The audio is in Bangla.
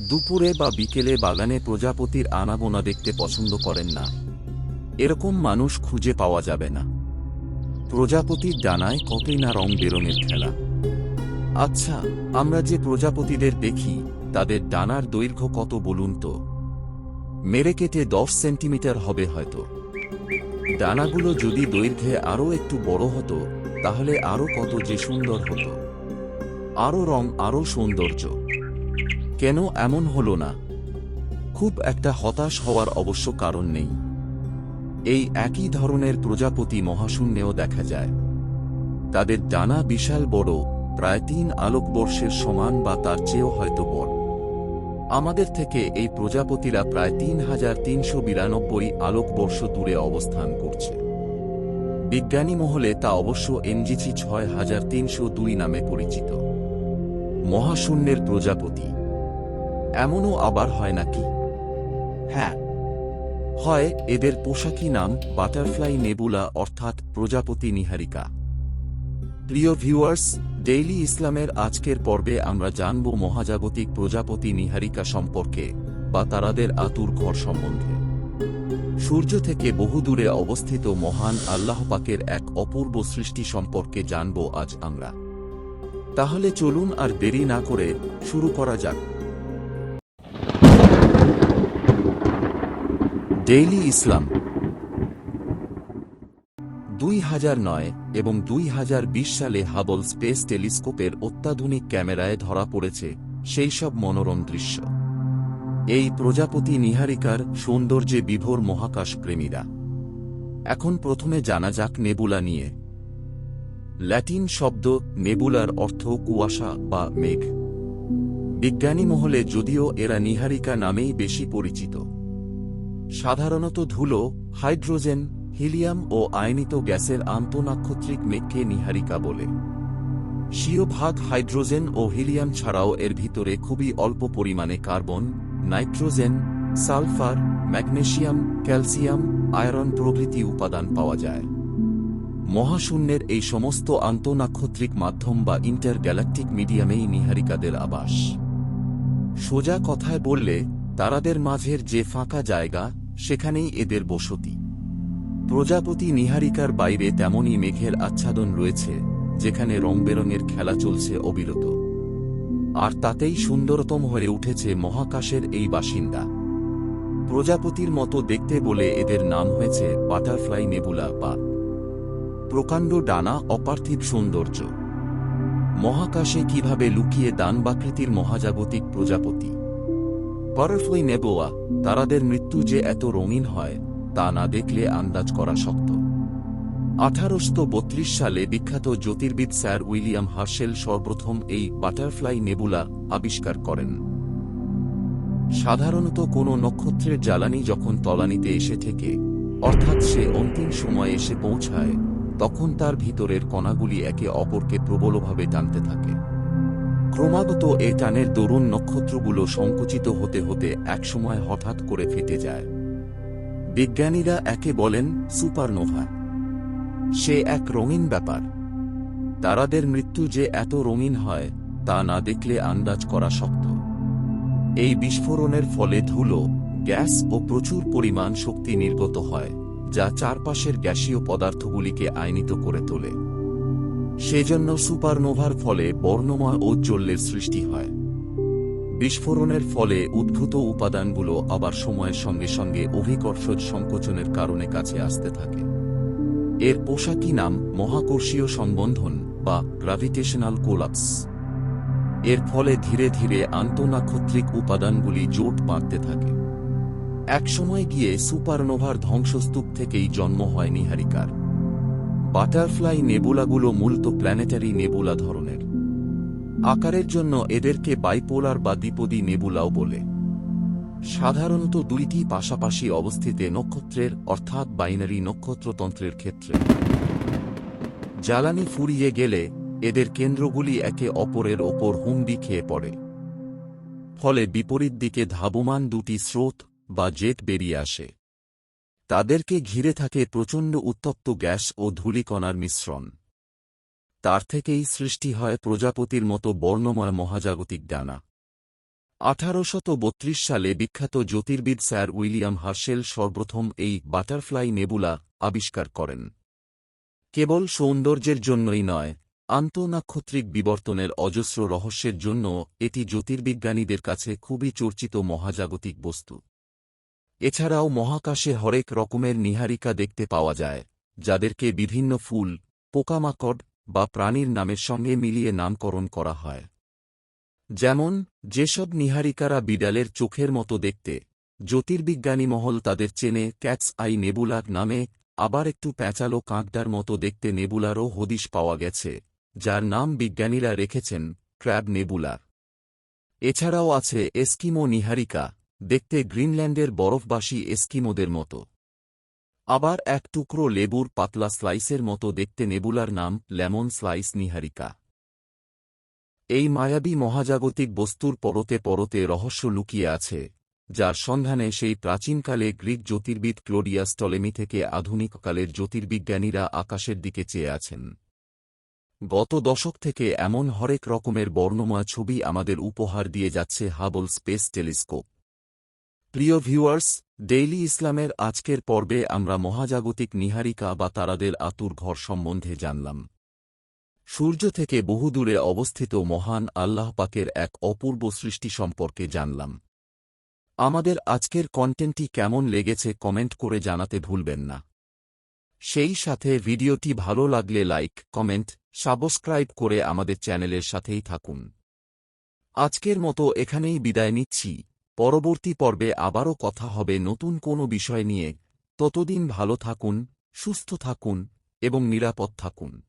দুপুরে বা বিকেলে বাগানে প্রজাপতির আনাগোনা দেখতে পছন্দ করেন না। এরকম মানুষ খুঁজে পাওয়া যাবে না। প্রজাপতির ডানায় কতই না রং বেরঙের খেলা। আচ্ছা আমরা যে প্রজাপতিদের দেখি, তাদের ডানার দৈর্ঘ্য কত বলুন তো? মেরে কেটে দশ সেন্টিমিটার হবে হয়তো। ডানাগুলো যদি দৈর্ঘ্যে আরও একটু বড় হতো, তাহলে আরও কত যে সুন্দর হতো। আরও রং আরও সৌন্দর্য। কেন এমন হল না? খুব একটা হতাশ হওয়ার অবশ্য কারণ নেই। এই একই ধরনের প্রজাপতি মহাশূন্যেও দেখা যায়। তাদের ডানা বিশাল বড়, প্রায় তিন আলোকবর্ষের সমান বা তার চেয়েও হয়তো বড়। আমাদের থেকে এই প্রজাপতিরা প্রায় তিন হাজার তিনশো বিরানব্বই আলোকবর্ষ দূরে অবস্থান করছে। বিজ্ঞানী মহলে তা অবশ্য এনজিসি ছয় হাজার তিনশো দুই নামে পরিচিত। মহাশূন্যের প্রজাপতি। এমনও আবার হয় নাকি? হ্যাঁ। হয় এদের পোশাকি নাম বাটারফ্লাই নেবুলা অর্থাৎ প্রজাপতি নিহারিকা। প্রিয় ভিউয়ার্স, ডেইলি ইসলামের আজকের পর্বে আমরা জানব মহাজাগতিক প্রজাপতি নিহারিকা সম্পর্কে বা তারাদের আতুর ঘর সম্বন্ধে। সূর্য থেকে বহু দূরে অবস্থিত মহান আল্লাহ পাকের এক অপূর্ব সৃষ্টি সম্পর্কে জানব আজ আমরা। তাহলে চলুন আর দেরি না করে শুরু করা যাক। Daily Islam. দুই হাজার নয় এবং দুই হাজার বিশ সালে হাবল স্পেস টেলিস্কোপের অত্যাধুনিক ক্যামেরায় ধরা পড়েছে সেই সব মনোরম দৃশ্য। এই প্রজাপতি নিহারিকার সৌন্দর্যে বিভোর মহাকাশ প্রেমীরা। এখন প্রথমে জানা যাক নেবুলা নিয়ে। ল্যাটিন শব্দ নেবুলার অর্থ কুয়াশা বা মেঘ। বিজ্ঞানী মহলে যদিও এরা নিহারিকা নামেই বেশি পরিচিত। সাধারণত ধুলো, হাইড্রোজেন, হিলিয়াম ও আয়নিত গ্যাসের আন্তনাক্ষত্রিক মেঘকে নিহারিকা বলে। স্বীয় ভাগ হাইড্রোজেন ও হিলিয়াম ছাড়াও এর ভিতরে খুবই অল্প পরিমাণে carbon, nitrogen, sulphur, magnesium, calcium, iron প্রভৃতি উপাদান পাওয়া যায়। মহাশূন্যের এই সমস্ত আন্তনাক্ষত্রিক মাধ্যম বা ইন্টার গ্যালাকটিক মিডিয়ামেই নিহারিকাদের আবাস। সোজা কথায় বললে, তারাদের মাঝের যে ফাঁকা জায়গা সেখানেই এদের বসতি। প্রজাপতি নিহারিকার বাইরে তেমনই মেঘের আচ্ছাদন রয়েছে, যেখানে রংবেরঙের খেলা চলছে অবিরত। আর তাতেই সুন্দরতম হয়ে উঠেছে মহাকাশের এই বাসিন্দা। প্রজাপতির মতো দেখতে বলে এদের নাম হয়েছে বাটারফ্লাই নেবুলা বা প্রকাণ্ড ডানা অপার্থিব সৌন্দর্য। মহাকাশে কীভাবে লুকিয়ে দানবাকৃতির মহাজাগতিক প্রজাপতি? বাটারফ্লাই নেবোয়া, তারাদের মৃত্যু যে এত রঙিন হয়, তা না দেখলে আন্দাজ করা শক্ত। আঠারোশো বত্রিশ সালে বিখ্যাত জ্যোতির্বিদ স্যার উইলিয়াম হার্শেল সর্বপ্রথম এই বাটারফ্লাই নেবুলা আবিষ্কার করেন। সাধারণত কোনো নক্ষত্রের জ্বালানি যখন তলানিতে এসে থেকে, অর্থাৎ সে অন্তিম সময়ে এসে পৌঁছায়, তখন তার ভিতরের কণাগুলি একে অপরকে প্রবলভাবে টানতে থাকে। ক্রমাগত এ টানের দরুন নক্ষত্রগুলো সংকুচিত হতে হতে একসময় হঠাৎ করে ফেটে যায়। বিজ্ঞানীরা একে বলেন সুপারনোভা। সে এক রঙিন ব্যাপার। তারাদের মৃত্যু যে এত রঙিন হয়, তা না দেখলে আন্দাজ করা শক্ত। এই বিস্ফোরণের ফলে ধুলো, গ্যাস ও প্রচুর পরিমাণ শক্তি নির্গত হয়, যা চারপাশের গ্যাসীয় পদার্থগুলিকে আয়নিত করে তোলে। সেজন্য সুপারনোভার ফলে বর্ণময় ঔজ্জ্বল্যের সৃষ্টি হয়। বিস্ফোরণের ফলে উদ্ভূত উপাদানগুলো আবার সময়ের সঙ্গে সঙ্গে অভিকর্ষজ সংকোচনের কারণে কাছে আসতে থাকে। এর পোশাকি নাম মহাকর্ষীয় সম্বন্ধন বা গ্রাভিটেশনাল কোলাপস এর ফলে ধীরে ধীরে আন্তনাক্ষত্রিক উপাদানগুলি জোট বাঁধতে থাকে। একসময় গিয়ে সুপারনোভার ধ্বংসস্তূপ থেকেই জন্ম হয় নিহারিকার। বাটারফ্লাই নেবুলাগুলো মূলত প্ল্যানেটারি নেবুলা ধরনের। আকারের জন্য এদেরকে বাইপোলার বা দ্বিপদী নেবুলাও বলে। সাধারণত দুইটি পাশাপাশি অবস্থিত নক্ষত্রের, অর্থাৎ বাইনারি নক্ষত্রতন্ত্রের ক্ষেত্রে। জ্বালানি ফুরিয়ে গেলে এদের কেন্দ্রগুলি একে অপরের ওপর হুমড়ি খেয়ে পড়ে। ফলে বিপরীত দিকে ধাবমান দুটি স্রোত বা জেট বেরিয়ে আসে। তাদেরকে ঘিরে থাকে প্রচণ্ড উত্তপ্ত গ্যাস ও ধূলিকণার মিশ্রণ। তার থেকেই সৃষ্টি হয় প্রজাপতির মতো বর্ণময় মহাজাগতিক ডানা। বত্রিশ সালে বিখ্যাত জ্যোতির্বিদ স্যার উইলিয়াম হার্শেল সর্বপ্রথম এই বাটারফ্লাই নেবুলা আবিষ্কার করেন। কেবল সৌন্দর্যের জন্যই নয়, আন্তনাক্ষত্রিক বিবর্তনের অজস্র রহস্যের জন্য এটি জ্যোতির্বিজ্ঞানীদের কাছে খুবই চর্চিত মহাজাগতিক বস্তু। এছাড়াও মহাকাশে হরেক রকমের নীহারিকা দেখতে পাওয়া যায়, যাদেরকে বিভিন্ন ফুল, পোকামাকড় বা প্রাণীর নামের সঙ্গে মিলিয়ে নামকরণ করা হয়। যেমন, যেসব নীহারিকারা বিড়ালের চোখের মতো দেখতে, জ্যোতির্বিজ্ঞানী মহল তাদের চেনে ক্যাটস আই নেবুলার নামে আবার একটু প্যাঁচালো কাঁকডার মতো দেখতে নেবুলারও হদিশ পাওয়া গেছে, যার নাম বিজ্ঞানীরা রেখেছেন ক্র্যাব নেবুলার এছাড়াও আছে এস্কিমো নিহারিকা দেখতে গ্রিনল্যান্ডের বরফবাসী এস্কিমোদের মতো। আবার এক টুকরো লেবুর পাতলা স্লাইসের মতো দেখতে নেবুলার নাম লেমন স্লাইস নিহারিকা। এই মায়াবী মহাজাগতিক বস্তুর পরতে পরতে রহস্য লুকিয়ে আছে, যার সন্ধানে সেই প্রাচীনকালে গ্রিক জ্যোতির্বিদ ক্লোডিয়াস টলেমি থেকে আধুনিককালের জ্যোতির্বিজ্ঞানীরা আকাশের দিকে চেয়ে আছেন। গত দশক থেকে এমন হরেক রকমের বর্ণময় ছবি আমাদের উপহার দিয়ে যাচ্ছে হাবল স্পেস টেলিস্কোপ প্রিয় ভিউয়ার্স, ডেইলি ইসলামের আজকের পর্বে আমরা মহাজাগতিক নিহারিকা বা তারাদের আতুর ঘর সম্বন্ধে জানলাম। সূর্য থেকে বহুদূরে অবস্থিত মহান আল্লাহ পাকের এক অপূর্ব সৃষ্টি সম্পর্কে জানলাম। আমাদের আজকের কন্টেন্টটি কেমন লেগেছে কমেন্ট করে জানাতে ভুলবেন না। সেই সাথে ভিডিওটি ভালো লাগলে লাইক, কমেন্ট, সাবস্ক্রাইব করে আমাদের চ্যানেলের সাথেই থাকুন। আজকের মতো এখানেই বিদায় নিচ্ছি। পরবর্তী পর্বে আবারও কথা হবে নতুন কোনো বিষয় নিয়ে। ততদিন ভালো থাকুন, সুস্থ থাকুন এবং নিরাপদ থাকুন।